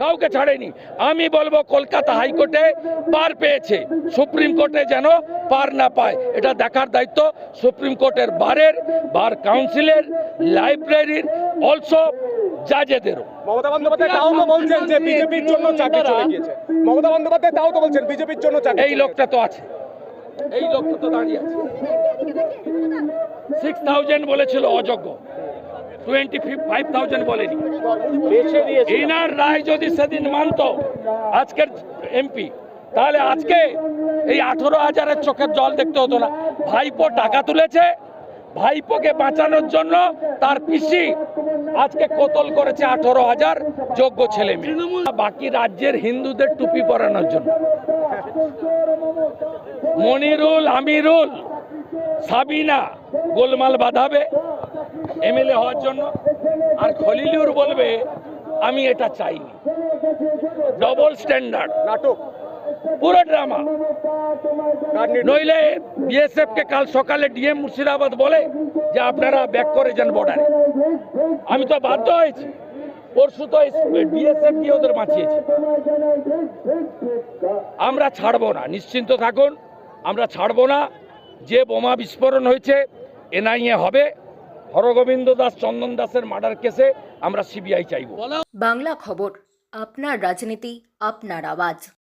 কাউকে ছাড়েনি। আমি বলব কলকাতা হাইকোর্টে পার পেয়েছে। সুপ্রিম কোর্টে যেন পার না পায়। এটা দেখার দায়িত্ব সুপ্রিম কোর্টের বারের বার কাউন্সিলের লাইব্রেরির অলসো জাজেদেরও মমতা বন্দ্যোপাধ্যায় তাও তো বলছেন যে বিজেপির জন্য চাকরি চলে গিয়েছে। মমতা বন্দ্যোপাধ্যায় তাও তো বলছেন বিজেপির জন্য চাকরি এই লোকটা তো আছে। এই লোকটা তো দাঁড়িয়ে আছে। সিক্স থাউজেন্ড বলেছিল অযোগ্য। টোয়েন্টি ফাইভ থাউজেন্ড বলেনি ইনার রায় যদি সেদিন মানত আজকের এমপি তাহলে আজকে এই আঠেরো হাজারের চোখের জল দেখতে হতো না। ভাইপো টাকা তুলেছে ভাইপোকে বাঁচানোর জন্য তার পিসি আজকে কতল করেছে আঠেরো হাজার যোগ্য ছেলে মেয়ে। বাকি রাজ্যের হিন্দুদের টুপি পরানোর জন্য। মনিরুল আমিরুল সাবিনা গোলমাল বাঁধাবে। এমএলএ হওয়ার জন্য। আর খলিলুর বলবে আমি এটা চাইনি। ডবল স্ট্যান্ডার্ড নাটক। পুরো ড্রামা নইলে বিএসএফ কে কাল সকালে ডিএম মুর্শিদাবাদ বলে যে আপনারা ব্যাক করে যান বর্ডারে আমি তো বাধ্য হয়েছি। পরশু তো বিএসএফ কি ওদের বাঁচিয়েছে। আমরা ছাড়বো না। নিশ্চিন্ত থাকুন আমরা ছাড়বো না। যে বোমা বিস্ফোরণ হয়েছে এনআইএ হবে। হরগোবিন্দ দাস, চন্দন দাসের মার্ডার কেসে আমরা সিবিআই চাইব। বাংলা খবর, আপনার রাজনীতি, আপনার আওয়াজ।